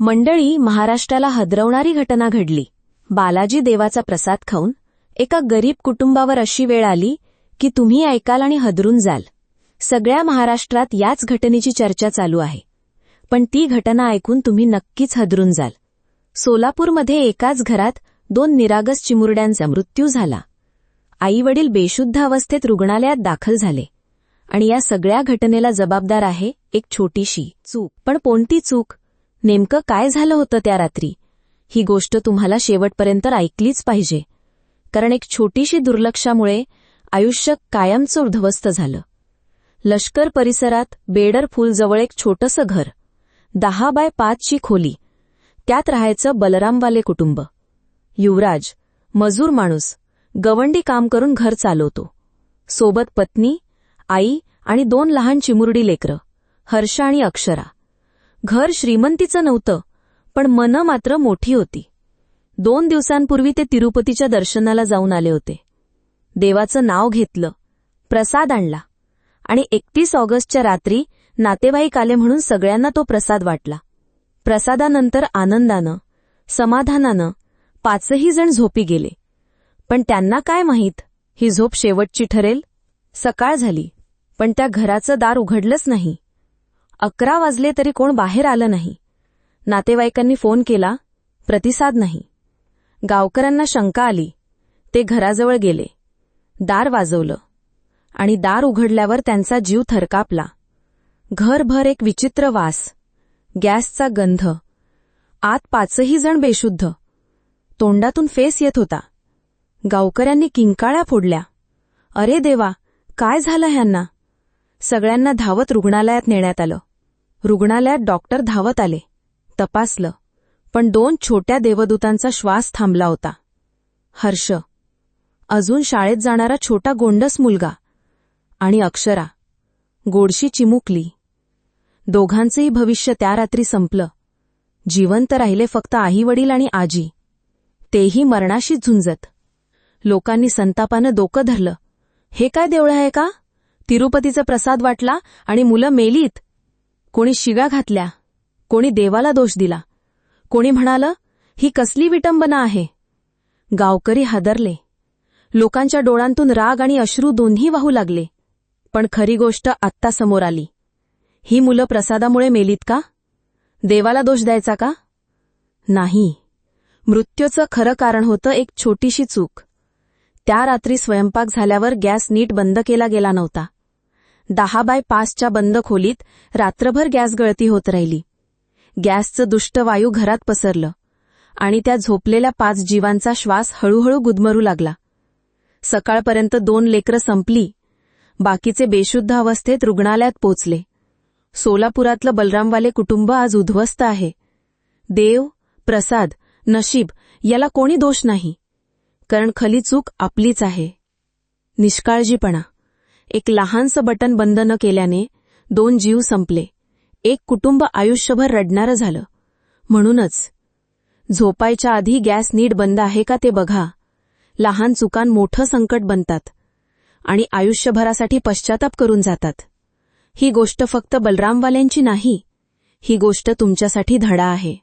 मंडळी महाराष्ट्राला हदरवणारी घटना घडली. बालाजी देवाचा प्रसाद खाऊन एका गरीब कुटुंबावर अशी वेळ आली की तुम्ही ऐकाल आणि हदरून जाल. सगळ्या महाराष्ट्रात याच घटनेची चर्चा चालू आहे. पण ती घटना ऐकून तुम्ही नक्कीच हदरून जाल. सोलापूरमध्ये एकाच घरात दोन निरागस चिमुरड्यांचा मृत्यू झाला. आईवडील बेशुद्ध अवस्थेत रुग्णालयात दाखल झाले. आणि या सगळ्या घटनेला जबाबदार आहे एक छोटीशी चूक. पण कोणती चूक? नेमकं काय झालं होतं त्या रात्री? ही गोष्ट तुम्हाला शेवटपर्यंत ऐकलीच पाहिजे. कारण एक छोटीशी दुर्लक्षामुळे आयुष्य कायमचं उद्ध्वस्त झालं. लष्कर परिसरात बेडर फूलजवळ एक छोटंसं घर दहा बाय पाचची खोली त्यात राहायचं बलरामवाले कुटुंब. युवराज मजूर माणूस गवंडी काम करून घर चालवतो. सोबत पत्नी आई आणि दोन लहान चिमुरडी लेकरं हर्ष आणि अक्षरा. घर श्रीमंतीचं नव्हतं पण मन मात्र मोठी होती. दोन दिवसांपूर्वी ते तिरुपतीच्या दर्शनाला जाऊन आले होते. देवाचं नाव घेतलं प्रसाद आणला. आणि एकतीस ऑगस्टच्या रात्री नातेवाईक आले म्हणून सगळ्यांना तो प्रसाद वाटला. प्रसादानंतर आनंदानं समाधानानं पाचही जण झोपी गेले. पण त्यांना काय माहीत ही झोप शेवटची ठरेल? सकाळ झाली पण त्या घराचं दार उघडलंच नाही. अकरा वाजले तरी कोण बाहेर आलं नाही. नातेवाईकांनी फोन केला प्रतिसाद नाही. गावकऱ्यांना शंका आली. ते घराजवळ गेले. दार वाजवलं. आणि दार उघडल्यावर त्यांचा जीव थरकापला. घरभर एक विचित्र वास गॅसचा गंध. आत पाचही जण बेशुद्ध. तोंडातून फेस येत होता. गावकऱ्यांनी किंकाळ्या फोडल्या. अरे देवा काय झालं ह्यांना? सगळ्यांना धावत रुग्णालयात नेण्यात आलं. रुग्णालयात डॉक्टर धावत आले. तपासलं. पण दोन छोट्या देवदूतांचा श्वास थांबला होता. हर्ष. अजून शाळेत जाणारा छोटा गोंडस मुलगा. आणि अक्षरा. गोडशी चिमुकली. दोघांचंही भविष्य त्या रात्री संपलं. जिवंत राहिले फक्त आईवडील आणि आजी. तेही मरणाशी झुंजत. लोकांनी संतापानं डोकं धरलं. हे काय देवळं आहे का? तिरुपतीचा प्रसाद वाटला आणि मुलं मेलीत. कोणी शिव्या घातल्या कोणी देवाला दोष दिला. कोणी म्हणालं ही कसली विटंबना आहे. गावकरी हादरले. लोकांच्या डोळ्यांतून राग आणि अश्रू दोन्ही वाहू लागले. पण खरी गोष्ट आत्ता समोर आली. ही मुलं प्रसादामुळे मेलीत का? देवाला दोष द्यायचा का? नाही. मृत्यूचं खरं कारण होतं एक छोटीशी चूक. त्या रात्री स्वयंपाक झाल्यावर गॅस नीट बंद केला गेला नव्हता. दहा बाय पाचच्या बंद खोलीत रात्रभर गॅस गळती होत राहिली. गॅसचं दुष्ट वायू घरात पसरलं. आणि त्या झोपलेल्या पाच जीवांचा श्वास हळूहळू गुदमरू लागला. सकाळपर्यंत दोन लेकरं संपली. बाकीचे बेशुद्ध अवस्थेत रुग्णालयात पोचले. सोलापुरातलं बलरामवाले कुटुंब आज उद्ध्वस्त आहे. देव प्रसाद नशीब याला कोणी दोष नाही. कारण खली चूक आपलीच आहे. निष्काळजीपणा. एक लहानसं बटन बंद न केल्याने दोन जीव संपले. एक कुटुंब आयुष्यभर रडणारं झालं. म्हणूनच झोपायच्या आधी गॅस नीट बंद आहे का ते बघा. लहान चुकान मोठं संकट बनतात आणि आयुष्यभरासाठी पश्चाताप करून जातात. ही गोष्ट फक्त बलरामवाल्यांची नाही ही गोष्ट तुमच्यासाठी धडा आहे.